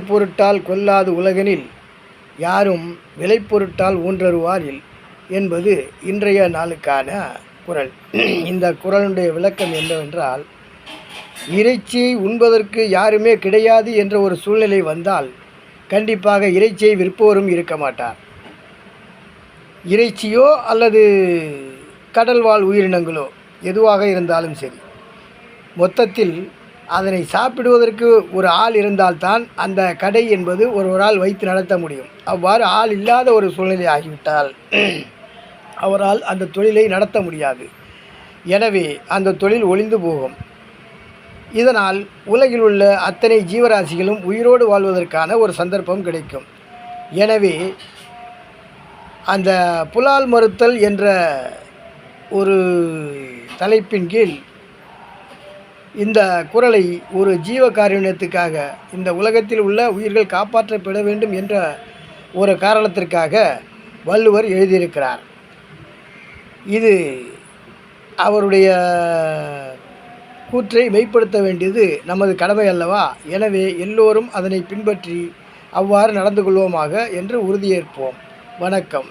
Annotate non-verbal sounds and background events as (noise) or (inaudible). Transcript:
பொருட்டால் கொல்லாது உலகனில் யாரும் விளைப்பொருட்டால் ஊன்றருவாரில் என்பது இன்றைய நாளுக்கான குரல். (clears throat) இந்த குரலுடைய விளக்கம் என்னவென்றால் இறைச்சியை உண்பதற்கு யாருமே கிடையாது என்ற ஒரு சூழ்நிலை வந்தால் கண்டிப்பாக இறைச்சியை விற்பவரும் இருக்க மாட்டார். இறைச்சியோ அல்லது கடல்வாழ் உயிரினங்களோ எதுவாக இருந்தாலும் சரி மொத்தத்தில் அதனை சாப்பிடுவதற்கு ஒரு ஆள் இருந்தால்தான் அந்த கடை என்பது ஒருவரால் வைத்து நடத்த முடியும். அவ்வாறு ஆள் இல்லாத ஒரு சூழ்நிலை ஆகிவிட்டால் (clears throat) அவரால் அந்த தொழிலை நடத்த முடியாது. எனவே அந்த தொழில் ஒளிந்து போகும். இதனால் உலகில் உள்ள அத்தனை ஜீவராசிகளும் உயிரோடு வாழ்வதற்கான ஒரு சந்தர்ப்பம் கிடைக்கும். எனவே அந்த புலால் மறுத்தல் என்ற ஒரு தலைப்பின் கீழ் இந்த குரலை ஒரு ஜீவகாருண்யத்துக்காக இந்த உலகத்தில் உள்ள உயிர்கள் காப்பாற்றப்பட வேண்டும் என்ற ஒரு காரணத்திற்காக வள்ளுவர் எழுதியிருக்கிறார். இது அவருடைய கூற்றை மெய்ப்படுத்த வேண்டியது நமது கடமை அல்லவா? எனவே எல்லோரும் அதனை பின்பற்றி அவ்வாறு நடந்து கொள்வோமாக என்று உறுதியேற்போம். வணக்கம்.